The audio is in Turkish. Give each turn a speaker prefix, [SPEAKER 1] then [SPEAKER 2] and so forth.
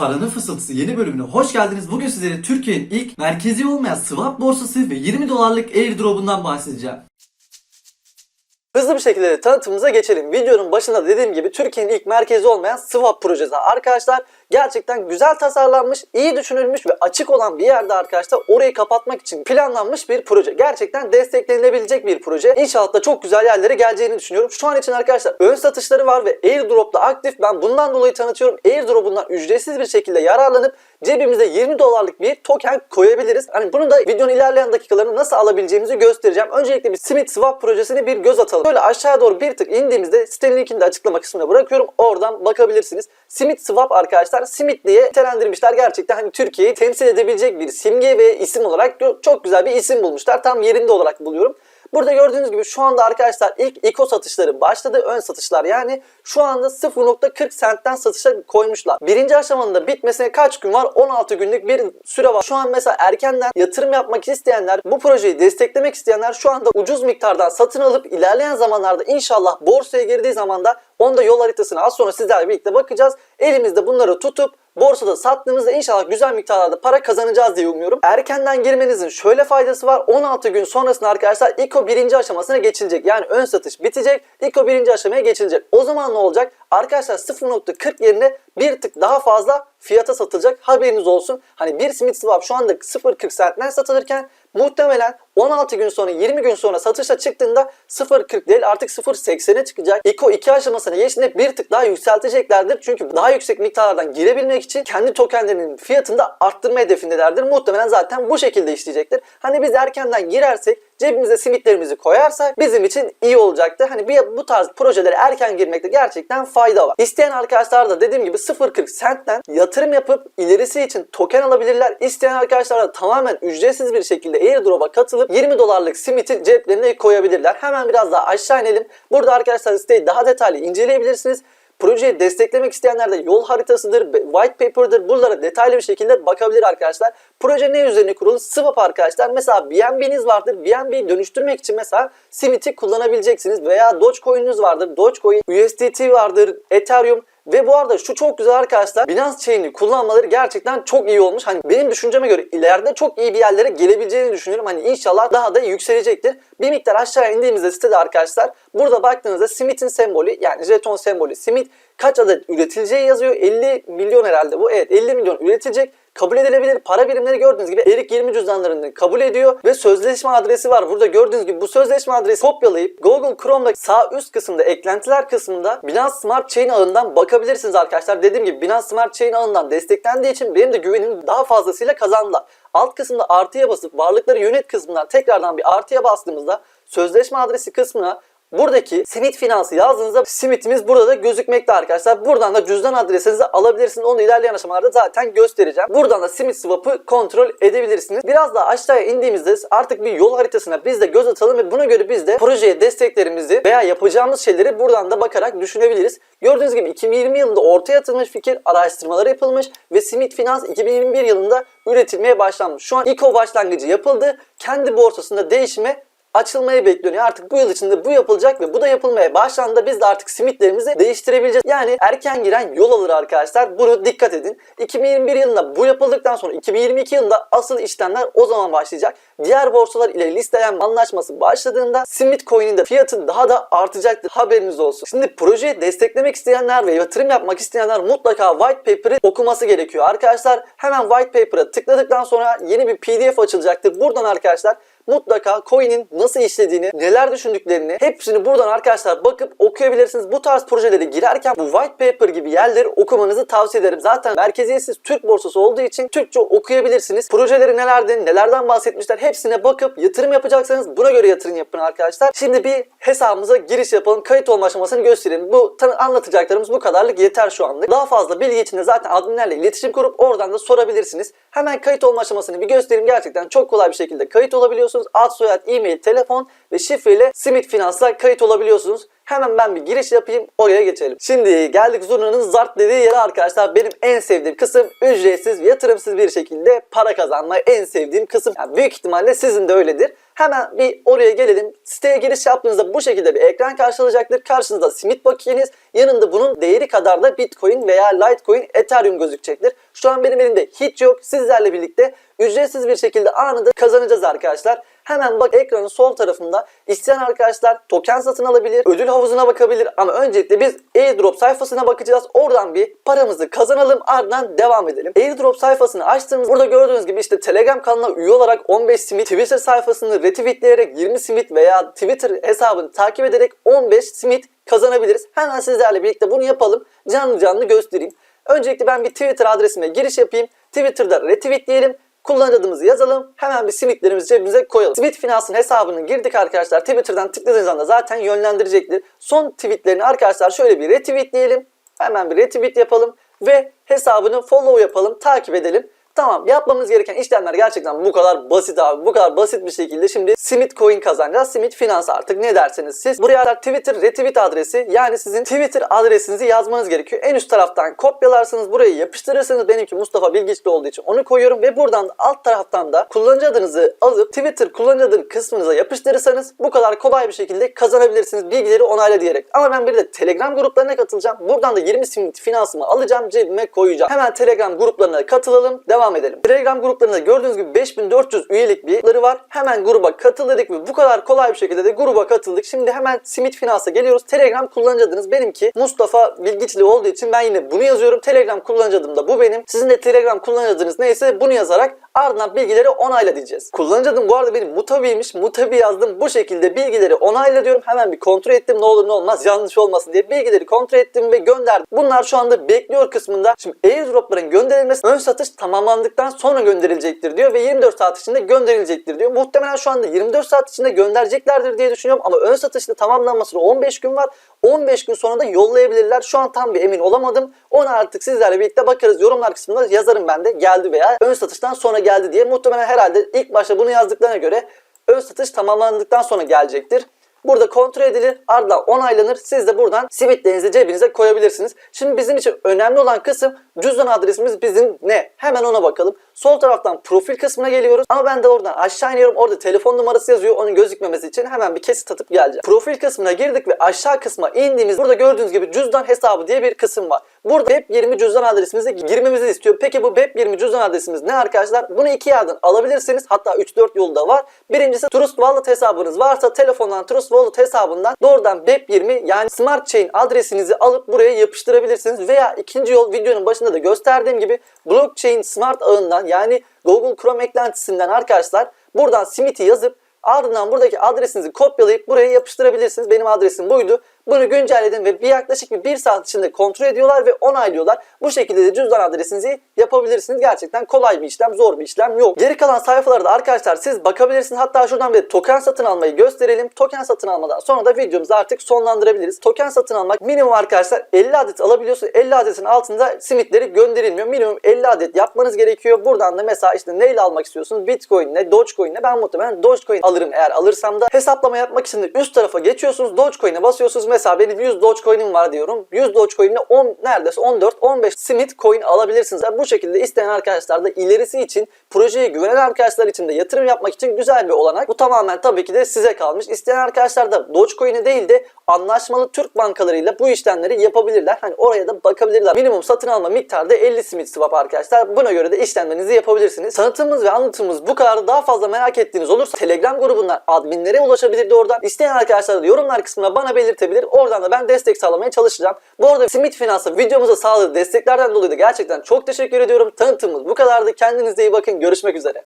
[SPEAKER 1] Paranın Fısıltısı yeni bölümüne hoş geldiniz. Bugün sizlere Türkiye'nin ilk merkezi olmayan swap borsası ve 20 dolarlık airdrop'undan bahsedeceğim. Hızlı bir şekilde tanıtımımıza geçelim. Videonun başında dediğim gibi Türkiye'nin ilk merkezi olmayan swap projesi. Arkadaşlar gerçekten güzel tasarlanmış, iyi düşünülmüş ve açık olan bir yerde arkadaşlar orayı kapatmak için planlanmış bir proje. Gerçekten desteklenilebilecek bir proje. İnşallah da çok güzel yerlere geleceğini düşünüyorum. Şu an için arkadaşlar ön satışları var ve airdrop'ta aktif. Ben bundan dolayı tanıtıyorum. Airdrop'undan ücretsiz bir şekilde yararlanıp cebimize 20 dolarlık bir token koyabiliriz. Hani bunu da videonun ilerleyen dakikalarını nasıl alabileceğimizi göstereceğim. Öncelikle bir Smith Swap projesine bir göz atalım. Böyle aşağıya doğru bir tık indiğimizde sitenin linkini de açıklama kısmına bırakıyorum. Oradan bakabilirsiniz. Smith Swap arkadaşlar Smith diye nitelendirmişler. Gerçekten hani Türkiye'yi temsil edebilecek bir simge ve isim olarak çok güzel bir isim bulmuşlar. Tam yerinde olarak buluyorum. Burada gördüğünüz gibi şu anda arkadaşlar ilk ICO satışları başladı. Ön satışlar yani şu anda 0.40 sentten satışa koymuşlar. Birinci aşamanın da bitmesine kaç gün var? 16 günlük bir süre var. Şu an mesela erkenden yatırım yapmak isteyenler, bu projeyi desteklemek isteyenler şu anda ucuz miktardan satın alıp ilerleyen zamanlarda inşallah borsaya girdiği zaman da onda yol haritasını az sonra sizlerle birlikte bakacağız. Elimizde bunları tutup borsada sattığımızda inşallah güzel miktarlarda para kazanacağız diye umuyorum. Erkenden girmenizin şöyle faydası var. 16 gün sonrasında arkadaşlar ICO birinci aşamasına geçilecek. Yani ön satış bitecek. ICO birinci aşamaya geçilecek. O zaman ne olacak? Arkadaşlar 0.40 yerine bir tık daha fazla fiyata satılacak. Haberiniz olsun. Hani bir Smith Swap şu anda 0.40 centten satılırken muhtemelen 16 gün sonra 20 gün sonra satışa çıktığında 0.40 değil artık 0.80'e çıkacak. ICO 2 aşamasına geçtiğinde bir tık daha yükselteceklerdir. Çünkü daha yüksek miktarlardan girebilmek için kendi tokenlerinin fiyatını da arttırma hedefindelerdir. Muhtemelen zaten bu şekilde işleyecektir. Hani biz erkenden girersek cebimize simitlerimizi koyarsak bizim için iyi olacaktı. Hani bir, bu tarz projelere erken girmekte gerçekten fayda var. İsteyen arkadaşlar da dediğim gibi 0.40 centten yatırım yapıp ilerisi için token alabilirler. İsteyen arkadaşlar da tamamen ücretsiz bir şekilde airdrop'a katılıp 20 dolarlık simiti ceplerine koyabilirler. Hemen biraz daha aşağı inelim. Burada arkadaşlar siteyi daha detaylı inceleyebilirsiniz. Projeyi desteklemek isteyenler de yol haritasıdır, white paper'dır. Buralara detaylı bir şekilde bakabilir arkadaşlar. Proje ne üzerine kurulu? Swap arkadaşlar. Mesela BNB'niz vardır. BNB'yi dönüştürmek için mesela Simit'i kullanabileceksiniz. Veya Dogecoin'iniz vardır. Dogecoin, USDT vardır, Ethereum. Ve bu arada şu çok güzel arkadaşlar. Binance Chain'i kullanmaları gerçekten çok iyi olmuş. Hani benim düşünceme göre ileride çok iyi bir yerlere gelebileceğini düşünüyorum. Hani inşallah daha da yükselecektir. Bir miktar aşağı indiğimizde sitede arkadaşlar burada baktığınızda Smith'in sembolü yani jeton sembolü Smith kaç adet üretileceği yazıyor. 50 milyon herhalde bu. Evet 50 milyon üretilecek kabul edilebilir. Para birimleri gördüğünüz gibi Erik 20 cüzdanlarını kabul ediyor ve sözleşme adresi var. Burada gördüğünüz gibi bu sözleşme adresi kopyalayıp Google Chrome'da sağ üst kısımda eklentiler kısmında Binance Smart Chain ağından bakabilirsiniz arkadaşlar. Dediğim gibi Binance Smart Chain ağından desteklendiği için benim de güvenim daha fazlasıyla kazandılar. Alt kısımda artıya basıp varlıkları yönet kısmından tekrardan bir artıya bastığımızda sözleşme adresi kısmına Buradaki Simit Finans'ı yazdığınızda Simit'imiz burada da gözükmekte arkadaşlar. Buradan da cüzdan adresinizi alabilirsiniz. Onu ilerleyen aşamalarda zaten göstereceğim. Buradan da Simit Swap'ı kontrol edebilirsiniz. Biraz daha aşağıya indiğimizde artık bir yol haritasına biz de göz atalım ve buna göre biz de projeye desteklerimizi veya yapacağımız şeyleri buradan da bakarak düşünebiliriz. Gördüğünüz gibi 2020 yılında ortaya atılmış fikir araştırmaları yapılmış ve Simit Finans 2021 yılında üretilmeye başlanmış. Şu an ICO başlangıcı yapıldı. Kendi borsasında değişime açılmayı bekleniyor. Artık bu yıl içinde bu yapılacak ve bu da yapılmaya başlandı. Biz de artık simitlerimizi değiştirebileceğiz. Yani erken giren yol alır arkadaşlar. Bunu dikkat edin. 2021 yılında bu yapıldıktan sonra 2022 yılında asıl işlemler o zaman başlayacak. Diğer borsalar ile listelenme anlaşması başladığında simit coin'in de fiyatı daha da artacaktır. Haberiniz olsun. Şimdi projeyi desteklemek isteyenler ve yatırım yapmak isteyenler mutlaka white paper'ı okuması gerekiyor. Arkadaşlar hemen white paper'a tıkladıktan sonra yeni bir pdf açılacaktır. Buradan arkadaşlar mutlaka coin'in nasıl işlediğini, neler düşündüklerini hepsini buradan arkadaşlar bakıp okuyabilirsiniz. Bu tarz projelere girerken bu white paper gibi yerleri okumanızı tavsiye ederim. Zaten merkeziyetsiz Türk borsası olduğu için Türkçe okuyabilirsiniz. Projeleri nelerden, nelerden bahsetmişler hepsine bakıp yatırım yapacaksanız buna göre yatırım yapın arkadaşlar. Şimdi bir hesabımıza giriş yapalım. Kayıt olma aşamasını göstereyim. Bu anlatacaklarımız bu kadarlık yeter şu anlık. Daha fazla bilgi için de zaten adminlerle iletişim kurup oradan da sorabilirsiniz. Hemen kayıt olma aşamasını bir göstereyim. Gerçekten çok kolay bir şekilde kayıt olabiliyorsunuz. Ad, soyad, e-mail, telefon ve şifreyle Simit Finans'la kayıt olabiliyorsunuz. Hemen ben bir giriş yapayım oraya geçelim. Şimdi geldik Zurna'nın zart dediği yere arkadaşlar. Benim en sevdiğim kısım ücretsiz, yatırımsız bir şekilde para kazanma en sevdiğim kısım. Yani büyük ihtimalle sizin de öyledir. Hemen bir oraya gelelim. Siteye giriş yaptığınızda bu şekilde bir ekran karşılayacaktır. Karşınızda simit bakiyeniz, yanında bunun değeri kadar da Bitcoin veya Litecoin, Ethereum gözükecektir. Şu an benim elimde hiç yok. Sizlerle birlikte ücretsiz bir şekilde anında kazanacağız arkadaşlar. Hemen bak ekranın sol tarafında isteyen arkadaşlar token satın alabilir, ödül havuzuna bakabilir ama öncelikle biz airdrop sayfasına bakacağız. Oradan bir paramızı kazanalım ardından devam edelim. Airdrop sayfasını açtığımız burada gördüğünüz gibi işte Telegram kanalına üye olarak 15 simit, Twitter sayfasını retweetleyerek 20 simit veya Twitter hesabını takip ederek 15 simit kazanabiliriz. Hemen sizlerle birlikte bunu yapalım. Canlı canlı göstereyim. Öncelikle ben bir Twitter adresime giriş yapayım. Twitter'da retweetleyelim. Kullanıcı adımızı yazalım. Hemen bir simitlerimizi cebimize koyalım. Simit Finans'ın hesabını girdik arkadaşlar. Twitter'dan tıkladığınız anda zaten yönlendirecektir. Son tweetlerini arkadaşlar şöyle bir retweetleyelim. Hemen bir retweet yapalım. Ve hesabını follow yapalım. Takip edelim. Tamam yapmamız gereken işlemler gerçekten bu kadar basit abi. Bu kadar basit bir şekilde şimdi Simit Coin kazanacağız. Simit Finans artık ne derseniz siz. Buraya Twitter retweet adresi yani sizin Twitter adresinizi yazmanız gerekiyor. En üst taraftan kopyalarsınız burayı yapıştırırsınız. Benimki Mustafa Bilgiçli olduğu için onu koyuyorum ve buradan alt taraftan da kullanıcı adınızı alıp Twitter kullanıcı adı kısmınıza yapıştırırsanız bu kadar kolay bir şekilde kazanabilirsiniz bilgileri onayla diyerek. Ama ben bir de Telegram gruplarına katılacağım. Buradan da 20 simit finansımı alacağım cebime koyacağım. Hemen Telegram gruplarına katılalım. Devam edelim. Telegram gruplarında gördüğünüz gibi 5400 üyelik bir var. Hemen gruba katıldık ve bu kadar kolay bir şekilde de gruba katıldık. Şimdi hemen Simit Finans'a geliyoruz. Telegram kullanıcı adınız benimki Mustafa Bilgiçli olduğu için ben yine bunu yazıyorum. Telegram kullanıcı adım da bu benim. Sizin de Telegram kullanıcı adınız neyse bunu yazarak ardından bilgileri onayla diyeceğiz. Kullanıcı adım bu arada benim Mutabi'ymiş. Mutabi yazdım. Bu şekilde bilgileri onayla diyorum. Hemen bir kontrol ettim. Ne olur ne olmaz yanlış olmasın diye bilgileri kontrol ettim ve gönderdim. Bunlar şu anda bekliyor kısmında. Şimdi airdropların gönderilmesi ön satış tamamlandıktan sonra gönderilecektir diyor ve 24 saat içinde gönderilecektir diyor. Muhtemelen şu anda 24 saat içinde göndereceklerdir diye düşünüyorum ama ön satışta tamamlanmasına 15 gün var. 15 gün sonra da yollayabilirler. Şu an tam bir emin olamadım. Ona artık sizlerle birlikte bakarız. Yorumlar kısmında yazarım ben de geldi veya ön satıştan sonra geldi diye. Muhtemelen herhalde ilk başta bunu yazdıklarına göre ön satış tamamlandıktan sonra gelecektir. Burada kontrol edilir, ardından onaylanır. Siz de buradan simitlerinizi cebinize koyabilirsiniz. Şimdi bizim için önemli olan kısım cüzdan adresimiz bizim ne? Hemen ona bakalım. Sol taraftan profil kısmına geliyoruz. Ama ben de oradan aşağı iniyorum. Orada telefon numarası yazıyor. Onun gözükmemesi için hemen bir kesit atıp geleceğim. Profil kısmına girdik ve aşağı kısma indiğimiz burada gördüğünüz gibi cüzdan hesabı diye bir kısım var. Burada BEP20 cüzdan adresimize girmemizi istiyor. Peki bu BEP20 cüzdan adresimiz ne arkadaşlar? Bunu iki yerden alabilirsiniz. Hatta 3-4 yolu da var. Birincisi Trust Wallet hesabınız varsa telefondan Trust Wallet hesabından doğrudan BEP20 yani Smart Chain adresinizi alıp buraya yapıştırabilirsiniz. Veya ikinci yol videonun başında da gösterdiğim gibi Blockchain Smart ağından yani Google Chrome eklentisinden arkadaşlar buradan Smit'i yazıp ardından buradaki adresinizi kopyalayıp buraya yapıştırabilirsiniz. Benim adresim buydu. Bunu güncelledim ve bir yaklaşık bir, bir saat içinde kontrol ediyorlar ve onaylıyorlar. Bu şekilde de cüzdan adresinizi yapabilirsiniz. Gerçekten kolay bir işlem, zor bir işlem yok. Geri kalan sayfalarda arkadaşlar siz bakabilirsiniz. Hatta şuradan bir token satın almayı gösterelim. Token satın almadan sonra da videomuzu artık sonlandırabiliriz. Token satın almak minimum arkadaşlar 50 adet alabiliyorsunuz. 50 adetin altında simitleri gönderilmiyor. Minimum 50 adet yapmanız gerekiyor. Buradan da mesela işte neyle almak istiyorsunuz? Bitcoin ne, Dogecoin ne? Ben muhtemelen Dogecoin alırım eğer alırsam da. Hesaplama yapmak için de üst tarafa geçiyorsunuz. Dogecoin'e basıyorsunuz. Mesela benim 100 Dogecoin'im var diyorum. 100 Dogecoin'le 10 neredeyse 14 15 simit coin alabilirsiniz. Yani bu şekilde isteyen arkadaşlar da ilerisi için projeye güvenen arkadaşlar için de yatırım yapmak için güzel bir olanak. Bu tamamen tabii ki de size kalmış. İsteyen arkadaşlar da Dogecoin'i değil de anlaşmalı Türk bankalarıyla bu işlemleri yapabilirler. Hani oraya da bakabilirler. Minimum satın alma miktarı da 50 simit swap arkadaşlar. Buna göre de işlemlerinizi yapabilirsiniz. Tanıtımımız ve anlatımımız bu kadar. Daha fazla merak ettiğiniz olursa Telegram grubundan adminlere ulaşabilir de oradan. İsteyen arkadaşlar da yorumlar kısmına bana belirtebilir. Oradan da ben destek sağlamaya çalışacağım. Bu arada Simit Finans'a videomuza sağladığı desteklerden dolayı da gerçekten çok teşekkür ediyorum. Tanıtımımız bu kadardı. Kendinize iyi bakın. Görüşmek üzere.